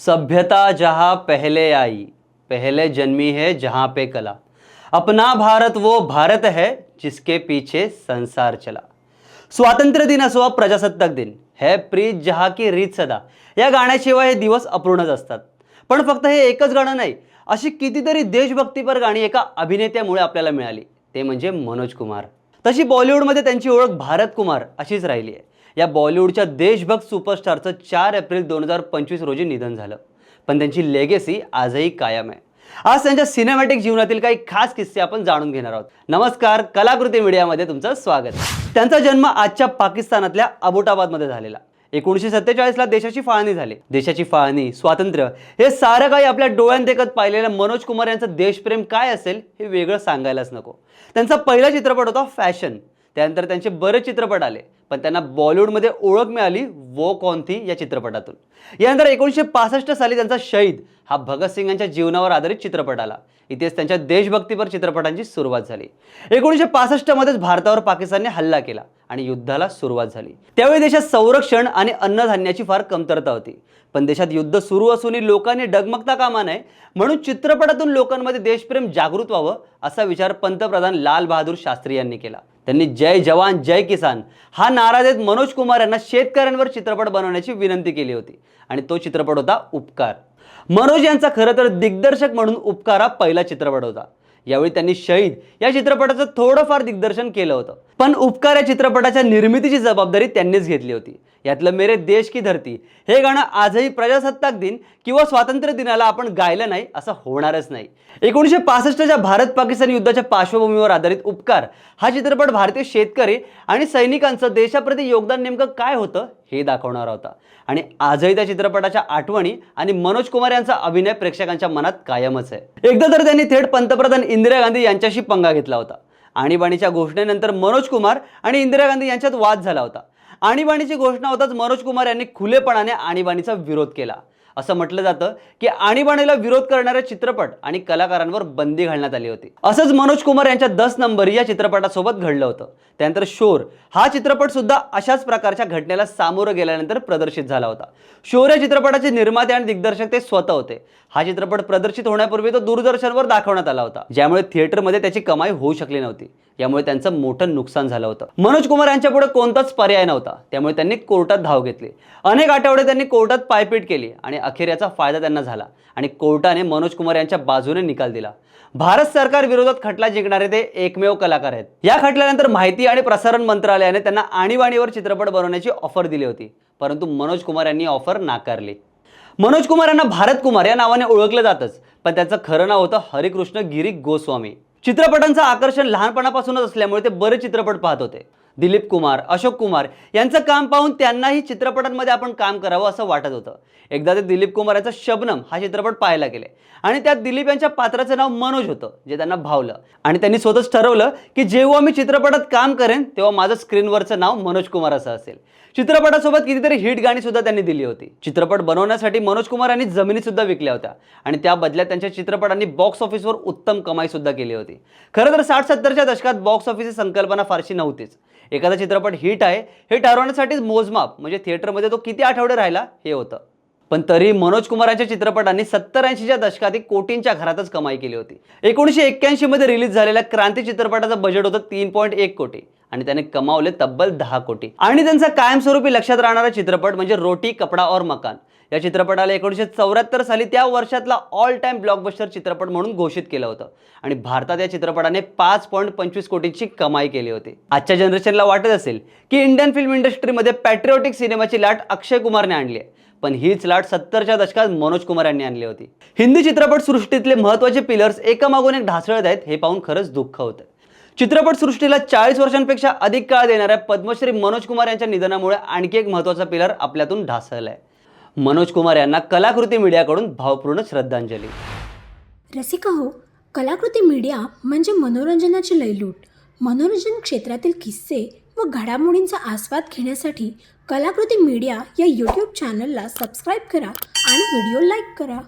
सभ्यता जहाँ पहले आई पहले जन्मी है जहाँ पे कला। अपना भारत वो भारत है जिसके पीछे संसार चला। स्वातंत्र्य दिन असो प्रजासत्ताक दिन। है प्रीत जहा की रीत सदा। या गाण्याशिवाय हे दिवस अपूर्णच असतात। पण फक्त हे एकच गाणं नाही अशी कितीतरी देशभक्तीपर गाणी एका अभिनेत्यामुळे आपल्याला मिळाली ते म्हणजे मनोज कुमार. तशी बॉलिवूडमध्ये त्यांची ओळख भारत कुमार अशीच राहिली आहे. या बॉलिवूडच्या देशभक्त सुपरस्टारचं चार एप्रिल दोन हजार पंचवीस रोजी निधन झालं. पण त्यांची लेगेसी आजही कायम आहे. आज त्यांच्या सिनेमॅटिक जीवनातील काही खास किस्से आपण जाणून घेणार आहोत. नमस्कार कलाकृती मीडियामध्ये तुमचं स्वागत. त्यांचा जन्म आजच्या पाकिस्तानातल्या अबोटाबादमध्ये झालेला. एकोणीसशे सत्तेचाळीसला देशाची फाळणी झाली. देशाची फाळणी स्वातंत्र्य हे सारं काही आपल्या डोळ्यांदेखत पाहिलेल्या मनोज कुमार यांचं देशप्रेम काय असेल हे वेगळं सांगायलाच नको. त्यांचा पहिला चित्रपट होता फॅशन. त्यानंतर त्यांचे बरेच चित्रपट आले. पण त्यांना बॉलिवूडमध्ये ओळख मिळाली वो कौन थी या चित्रपटातून. यानंतर एकोणीसशे पासष्ट साली त्यांचा शहीद हा भगतसिंग यांच्या जीवनावर आधारित चित्रपट आला. इथेच त्यांच्या देशभक्तीपर चित्रपटांची सुरुवात झाली. एकोणीसशे पासष्टमध्येच भारतावर पाकिस्तानने हल्ला केला आणि युद्धाला सुरुवात झाली. त्यावेळी देशात संरक्षण आणि अन्नधान्याची फार कमतरता होती. पण देशात युद्ध सुरू असूनही लोकांनी डगमगता कामा नये म्हणून चित्रपटातून लोकांमध्ये देशप्रेम जागृत व्हावं असा विचार पंतप्रधान लाल बहादूर शास्त्री यांनी केला. त्यांनी जय जवान जय किसान. हा नारा देत मनोज कुमार यांना शेतकऱ्यांवर चित्रपट बनवण्याची विनंती केली होती. आणि तो चित्रपट होता उपकार. मनोज यांचा खरं तर दिग्दर्शक म्हणून उपकार हा पहिला चित्रपट होता. यावेळी त्यांनी शहीद या चित्रपटाचं थोडंफार दिग्दर्शन केलं होतं. पण उपकार या चित्रपटाच्या निर्मितीची जबाबदारी त्यांनीच घेतली होती. यातलं मेरे देश की धरती. हे गाणं आजही प्रजासत्ताक दिन किंवा स्वातंत्र्य दिनाला आपण गायलं नाही असं होणारच नाही. एकोणीसशे पासष्टच्या भारत पाकिस्तान युद्धाच्या पार्श्वभूमीवर आधारित उपकार हा चित्रपट भारतीय शेतकरी आणि सैनिकांचं देशाप्रती योगदान नेमकं काय होतं हे दाखवणारा होता. आणि आजही त्या चित्रपटाच्या आठवणी आणि मनोज कुमार यांचा अभिनय प्रेक्षकांच्या मनात कायमच आहे. एकदा तर त्यांनी थेट पंतप्रधान इंदिरा गांधी यांच्याशी पंगा घेतला होता. आणीबाणीच्या घोषणेनंतर मनोज कुमार आणि इंदिरा गांधी यांच्यात वाद झाला होता. आणीबाणीची घोषणा होताच मनोज कुमार यांनी खुलेपणाने आणीबाणीचा विरोध केला. असं म्हटलं जातं की आणीबाणीला विरोध करणाऱ्या चित्रपट आणि कलाकारांवर बंदी घालण्यात आली होती. असंच मनोज कुमार यांच्या दस नंबर या चित्रपटासोबत घडलं होतं. त्यानंतर शोर हा चित्रपट सुद्धा अशाच प्रकारच्या घटनेला सामोरं गेल्यानंतर प्रदर्शित झाला होता. शोर या चित्रपटाचे निर्माते आणि दिग्दर्शक ते स्वतः होते. हा चित्रपट प्रदर्शित होण्यापूर्वी तो दूरदर्शनवर दाखवण्यात आला होता. ज्यामुळे थिएटरमध्ये त्याची कमाई होऊ शकली नव्हती. यामुळे त्यांचं मोठं नुकसान झालं होतं. मनोज कुमार यांच्या पुढे कोणताच पर्याय नव्हता. त्यामुळे त्यांनी कोर्टात धाव घेतली. अनेक आठवडे त्यांनी कोर्टात पायपीट केली आणि अखेर याचा फायदा त्यांना झाला आणि कोर्टाने मनोज कुमार यांच्या बाजूने निकाल दिला. भारत सरकार विरोधात खटला जिंकणारे ते एकमेव कलाकार आहेत. या खटल्यानंतर माहिती आणि प्रसारण मंत्रालयाने त्यांना आणीबाणीवर चित्रपट बनवण्याची ऑफर दिली होती. परंतु मनोज कुमार यांनी ऑफर नाकारली. मनोज कुमार यांना भारत कुमार या नावाने ओळखलं जातच पण त्याचं खरं नाव होतं हरिकृष्ण गिरी गोस्वामी. चित्रपटांचं आकर्षण लहानपणापासूनच असल्यामुळे ते बरेच चित्रपट पाहत होते. दिलीप कुमार अशोक कुमार यांचं काम पाहून त्यांनाही चित्रपटांमध्ये आपण काम करावं असं वाटत होतं. एकदा ते दिलीप कुमार यांचा शबनम हा चित्रपट पाहायला गेले. आणि त्यात दिलीप यांच्या पात्राचं नाव मनोज होतं जे त्यांना भावलं. आणि त्यांनी स्वतःच ठरवलं की जेव्हा मी चित्रपटात काम करेन तेव्हा माझं स्क्रीनवरचं नाव मनोज कुमार असं असेल. चित्रपटासोबत कितीतरी हिट गाणी सुद्धा त्यांनी दिली होती. चित्रपट बनवण्यासाठी मनोज कुमार यांनी जमिनी सुद्धा विकल्या होत्या. आणि त्या बदल्यात त्यांच्या चित्रपटांनी बॉक्स ऑफिसवर उत्तम कमाई सुद्धा केली होती. खरं तर साठ सत्तरच्या दशकात बॉक्स ऑफिसची संकल्पना फारशी नव्हतीच. एखादा चित्रपट हिट आहे हे ठरवण्यासाठीच मोजमाप म्हणजे थिएटरमध्ये तो किती आठवडे राहिला हे होतं. पण तरी मनोज कुमार यांच्या चित्रपटांनी सत्तर ऐंशीच्या दशकात कोटींच्या घरातच कमाई केली होती. एकोणीसशे एक्क्याऐंशीमध्ये रिलीज झालेल्या क्रांती चित्रपटाचं बजेट होतं तीन पॉईंट एक कोटी. आणि त्याने कमावले तब्बल दहा कोटी. आणि त्यांचा कायमस्वरूपी लक्षात राहणारा चित्रपट म्हणजे रोटी कपडा और मकान. या चित्रपटाला एकोणीसशे चौऱ्याहत्तर साली त्या वर्षातला ऑल टाइम ब्लॉकबस्टर चित्रपट म्हणून घोषित केलं होतं. आणि भारतात या चित्रपटाने पाच पॉईंट पंचवीस कोटींची कमाई केली होती. आजच्या जनरेशनला वाटत असेल की इंडियन फिल्म इंडस्ट्रीमध्ये पॅट्रिओटिक सिनेमाची लाट अक्षय कुमारने आणली आहे. पण हीच लाट सत्तरच्या दशकात मनोज कुमार यांनी आणली होती. हिंदी चित्रपट सृष्टीतले महत्त्वाचे पिलर्स एकामागून एक ढासळत आहेत हे पाहून खरंच दुःख होतं. चित्रपट सृष्टीला चाळीस वर्षांपेक्षा अधिक काळ देणाऱ्या पद्मश्री मनोज कुमार यांच्या निधनामुळे आणखी एक महत्त्वाचा पिलर आपल्यातून ढासळलाय. मनोज कुमार यांना कलाकृती मीडियाकडून भावपूर्ण श्रद्धांजली. रसिका हो कलाकृती मीडिया म्हणजे मनोरंजनाची लयलूट. मनोरंजन क्षेत्रातील किस्से व घडामोडींचा आस्वाद घेण्यासाठी कलाकृती मीडिया या यूट्यूब चॅनलला सबस्क्राईब करा आणि व्हिडिओ लाईक करा.